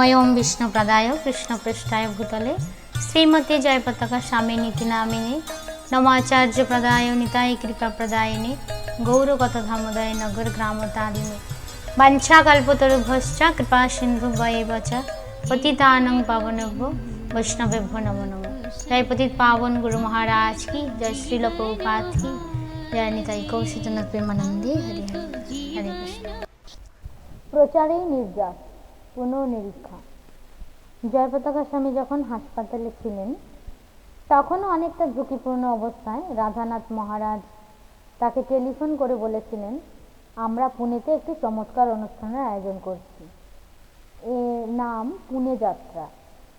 নময়ম বিষ্ণুপ্রদায় কৃষ্ণপৃষ্ঠায় ভূতলে শ্রীমতী জয়পতাকা স্বামিনীতি নামিনী নমাচার্য প্রদায় নিতাই কৃপা প্রদায়িনী গৌরগত ধামোদয় নগর গ্রাম তারিণী বাঞ্ছাকল্পতরুভশ্চ কৃপা সিন্ধু বয়েব চ পতিতানং পাবনভ্য বৈষ্ণবেভ্য নমো নমো জয় পতিত পাবন গুরু মহারাজ কি জয় শ্রীল প্রভুপাত কি জয় নিতাই কৌশিতনাথ প্রেমানন্দী হরি হরি হরে কৃষ্ণ প্রচারেই নির্যাস পুনর্নিরীক্ষা জয়পতাকা স্বামী যখন হাসপাতালে ছিলেন, তখনও অনেকটা ঝুঁকিপূর্ণ অবস্থায় রাধানাথ মহারাজ তাকে টেলিফোন করে বলেছিলেন, আমরা পুনেতে একটি চমৎকার অনুষ্ঠানের আয়োজন করছি। এর নাম পুনে যাত্রা।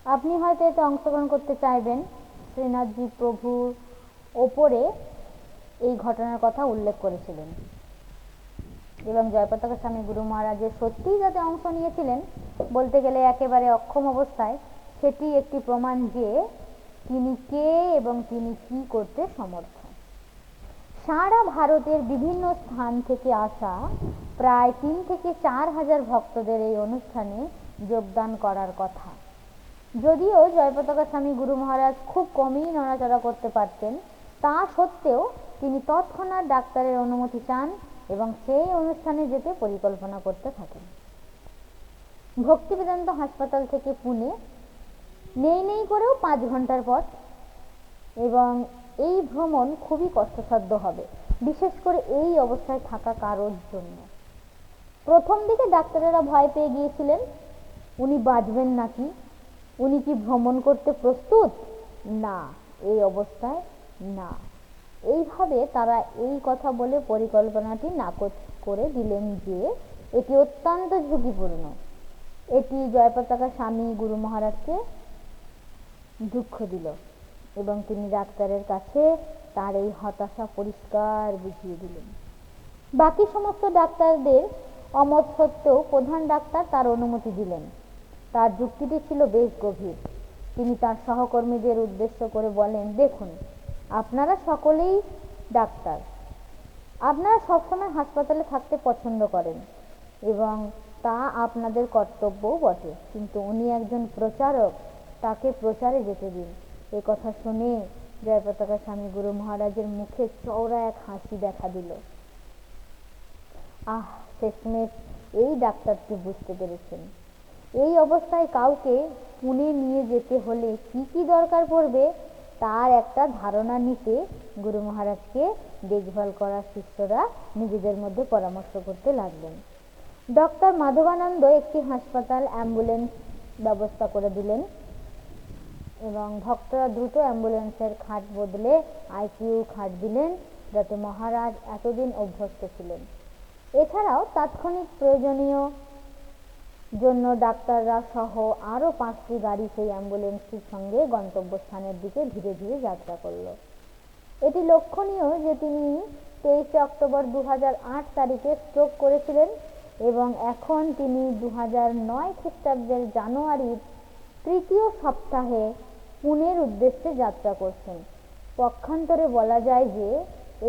আপনি হয়তো এতে অংশগ্রহণ করতে চাইবেন। শ্রীনাথজি প্রভুর ওপরে এই ঘটনার কথা উল্লেখ করেছিলেন। এবং জয়পতাকা স্বামী গুরু মহারাজের সত্যিই যাতে অংশ নিয়েছিলেন, বলতে গেলে একেবারে অক্ষম অবস্থায়, সেটি একটি প্রমাণ যে তিনি কে এবং তিনি কি করতে সমর্থ। সারা ভারতের বিভিন্ন স্থান থেকে আসা প্রায় তিন থেকে চার হাজার ভক্তদের এই অনুষ্ঠানে যোগদান করার কথা। যদিও জয়পতাকা স্বামী গুরু মহারাজ খুব কমই নড়াচড়া করতে পারতেন, তা সত্ত্বেও তিনি তৎক্ষণাৎ ডাক্তারের অনুমতি চান এবং সেই অনুষ্ঠানে যেতে পরিকল্পনা করতে থাকেন। ভক্তিবেদান্ত হাসপাতাল থেকে পুনে নেই নেই করেও পাঁচ ঘণ্টার পথ এবং এই ভ্রমণ খুবই কষ্টসাধ্য হবে, বিশেষ করে এই অবস্থায় থাকা কারোর জন্য। প্রথম দিকে ডাক্তারেরা ভয় পেয়ে গিয়েছিলেন, উনি বাঁচবেন নাকি? উনি কি ভ্রমণ করতে প্রস্তুত? না, এই অবস্থায় না। এইভাবে তারা এই কথা বলে পরিকল্পনাটি নাকচ করে দিলেন যে, এটি অত্যন্ত ঝুঁকিপূর্ণ। এটি জয়পতাকা স্বামী গুরু মহারাজকে দুঃখ দিল এবং তিনি ডাক্তারের কাছে তার এই হতাশা পরিষ্কার বুঝিয়ে দিলেন। বাকি সমস্ত ডাক্তারদের অমত সত্ত্বেও প্রধান ডাক্তার তার অনুমতি দিলেন। তার যুক্তিটি ছিল বেশ গভীর। তিনি তার সহকর্মীদের উদ্দেশ্য করে বলেন, দেখুন আপনারা সকলেই ডাক্তার। আপনারা সবসময় হাসপাতালে থাকতে পছন্দ করেন এবং তা আপনাদের কর্তব্যও বটে। কিন্তু উনি একজন প্রচারক, তাকে প্রচারে যেতে দিন। এ কথা শুনে জয়পতাকা স্বামী গুরু মহারাজের মুখে চওড়া এক হাসি দেখা দিল। আহ, শেষমেশ এই ডাক্তারটি বুঝতে পেরেছেন। এই অবস্থায় কাউকে পুনে নিয়ে যেতে হলে কি কি দরকার পড়বে তার একটা ধারণা নিতে গুরু মহারাজকে দেখভাল করা শিষ্যরা নিজেদের মধ্যে পরামর্শ করতে লাগলেন। ডক্টর মাধবানন্দ একটি হাসপাতাল অ্যাম্বুলেন্স ব্যবস্থা করে দিলেন এবং ভক্তরা দ্রুত অ্যাম্বুলেন্সের খাট বদলে আইসিইউ খাট দিলেন যাতে মহারাজ এতদিন অভ্যস্ত ছিলেন। এছাড়াও তাৎক্ষণিক প্রয়োজনীয় জন্য ডাক্তাররা সহ আরও পাঁচটি গাড়ি সেই অ্যাম্বুলেন্সটির সঙ্গে গন্তব্যস্থানের দিকে ধীরে ধীরে যাত্রা করল। এটি লক্ষণীয় যে তিনি তেইশে অক্টোবর দু হাজার আট তারিখে স্ট্রোক করেছিলেন এবং এখন তিনি দু নয় খ্রিস্টাব্দের জানুয়ারির তৃতীয় সপ্তাহে পুনের উদ্দেশ্যে যাত্রা করছেন। পক্ষান্তরে বলা যায় যে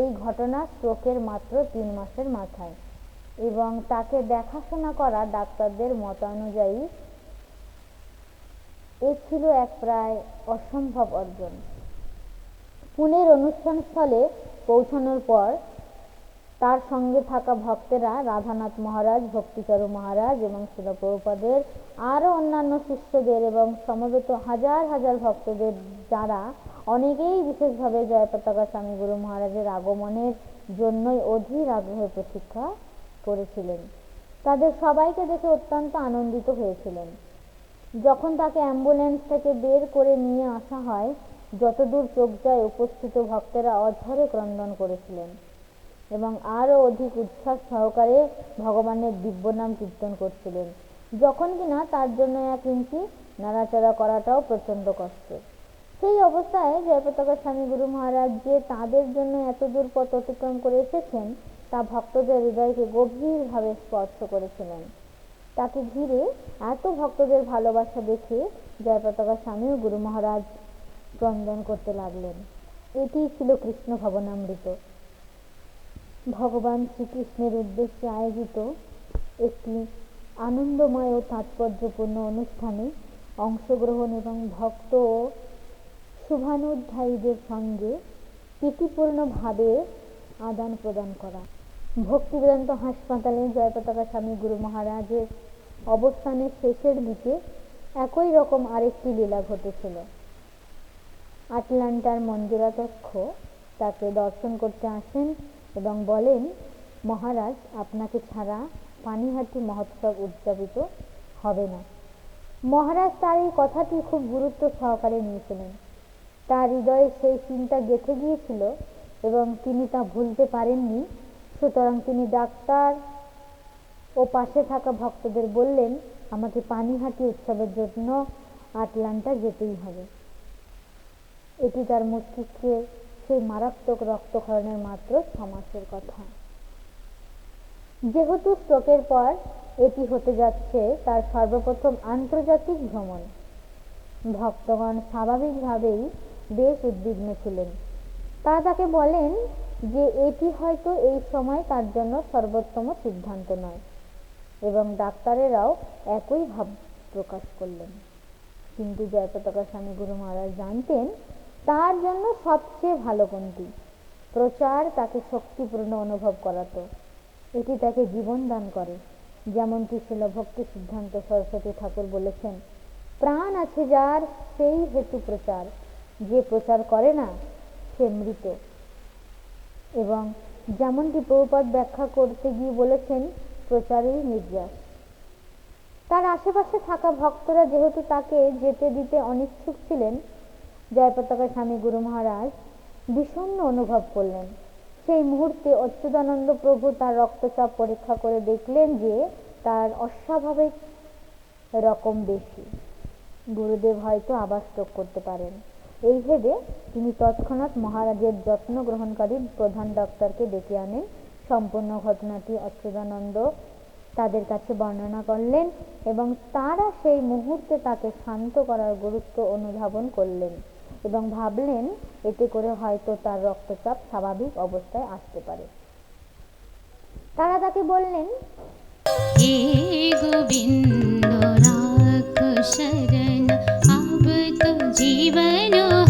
এই ঘটনা স্ট্রোকের মাত্র তিন মাসের মাথায়। এবং তাকে দেখাশোনা করা ডাক্তারদের মতানুযায়ী এ ছিল এক প্রায় অসম্ভব অর্জন। পুনের অনুষ্ঠান স্থলে পৌঁছানোর পর তার সঙ্গে থাকা ভক্তেরা রাধানাথ মহারাজ, ভক্তিচরু মহারাজ এবং শিলপ্রভুপাদের, আরও অন্যান্য শিষ্যদের এবং সমবেত হাজার হাজার ভক্তদের যারা অনেকেই বিশেষভাবে জয়পতাকা স্বামী গুরু মহারাজের আগমনের জন্যই অধীর আগ্রহে প্রতীক্ষা করেছিলেন। তাদের সবাইকে দেখে অত্যন্ত আনন্দিত হয়েছিলেন। যখন তাকে অ্যাম্বুলেন্স থেকে বের করে নিয়ে আসা হয়, যতদূর চোখ যায় উপস্থিত ভক্তেরা অঝরে ক্রন্দন করেছিলেন এবং আরও অধিক উচ্ছ্বাস সহকারে ভগবানের দিব্য নাম কীর্তন করছিলেন। যখন কিনা তার জন্য এক ইঞ্চি নাড়াচাড়া করাটাও প্রচণ্ড কষ্ট। সেই অবস্থায় জয়পতাকা স্বামী গুরু মহারাজ যে তাদের জন্য এত দূর পথ অতিক্রম করে এসেছেন তা ভক্তদের হৃদয়কে গভীরভাবে স্পর্শ করেছিলেন। তাকে ঘিরে এত ভক্তদের ভালোবাসা দেখে জয়পতাকা স্বামী ও গুরু মহারাজ ক্রন্দন করতে লাগলেন। এটিই ছিল কৃষ্ণ ভবনামৃত। ভগবান শ্রীকৃষ্ণের উদ্দেশ্যে আয়োজিত একটি আনন্দময় ও তাৎপর্যপূর্ণ অনুষ্ঠানে অংশগ্রহণ এবং ভক্ত ও শুভানুধ্যায়ীদের সঙ্গে প্রীতিপূর্ণভাবে আদান প্রদান করা। ভক্তিবেদান্ত হাসপাতালে জয়পতাকা স্বামী গুরু মহারাজের অবস্থানের শেষের দিকে একই রকম আরেকটি লীলা ঘটেছিল। আটলান্টার মঞ্জুরাধ্যক্ষ তাকে দর্শন করতে আসেন এবং বলেন, মহারাজ, আপনাকে ছাড়া পানিহাটি মহোৎসব উদযাপিত হবে না। মহারাজ তার এই কথাটি খুব গুরুত্ব সহকারে নিয়েছিলেন। তার হৃদয়ে সেই চিন্তা গেঁথে গিয়েছিল এবং তিনি তা ভুলতে পারেননি। সুতরাং তিনি ডাক্তার ও পাশে থাকা ভক্তদের বললেন, আমাকে পানিহাটি উৎসবের জন্য আটলান্টা যেতেই হবে। এটি তার মস্তিষ্কে সেই মারাত্মক রক্তক্ষরণের মাত্র ছ মাসের কথা। যেহেতু স্ট্রোকের পর এটি হতে যাচ্ছে তার সর্বপ্রথম আন্তর্জাতিক ভ্রমণ। ভক্তগণ স্বাভাবিকভাবেই বেশ উদ্বিগ্ন ছিলেন। তা তাকে বলেন যে এটি হয়তো এই সময় তার জন্য সর্বোত্তম সিদ্ধান্ত নয়। এবং ডাক্তারেরাও একই ভাব প্রকাশ করলেন। কিন্তু জয়পতাকা স্বামী গুরু মহারাজ জানতেন, তার জন্য সবচেয়ে ভালো কোনটি? প্রচার তাকে শক্তিপূর্ণ অনুভব করাতো। এটি তাকে জীবন দান করে। যেমনটি ছিল ভক্তি সিদ্ধান্ত সরস্বতী ঠাকুর বলেছেন, প্রাণ আছে যার, সেই হেতু প্রচার। যে প্রচার করে না, সে মৃত। এবং যেমনটি প্রভুপাত ব্যাখ্যা করতে গিয়ে বলেছেন, প্রচারেই নির্যাস। তার আশেপাশে থাকা ভক্তরা যেহেতু তাকে যেতে দিতে অনিচ্ছুক ছিলেন, জয়পতাকা স্বামী গুরু মহারাজ বিষণ্ণ অনুভব করলেন। সেই মুহূর্তে অচ্যুতানন্দ প্রভু তার রক্তচাপ পরীক্ষা করে দেখলেন যে তার অস্বাভাবিক রকম বেশি। গুরুদেব হয়তো আবার স্ট্রোক করতে পারেন। এই ভেবে তিনি তৎক্ষণাৎ মহারাজের যত্ন গ্রহণকারী প্রধান ডক্টরকে ডেকে আনেন। সম্পূর্ণ ঘটনাটি অচ্যুতানন্দ তাদের কাছে বর্ণনা করলেন এবং তারা সেই মুহূর্তে তাকে শান্ত করার গুরুত্ব অনুধাবন করলেন এবং ভাবলেন এতে করে হয়তো তার রক্তচাপ স্বাভাবিক অবস্থায় আসতে পারে। তারা তাকে বললেন গোবিন্দ ജീവനോ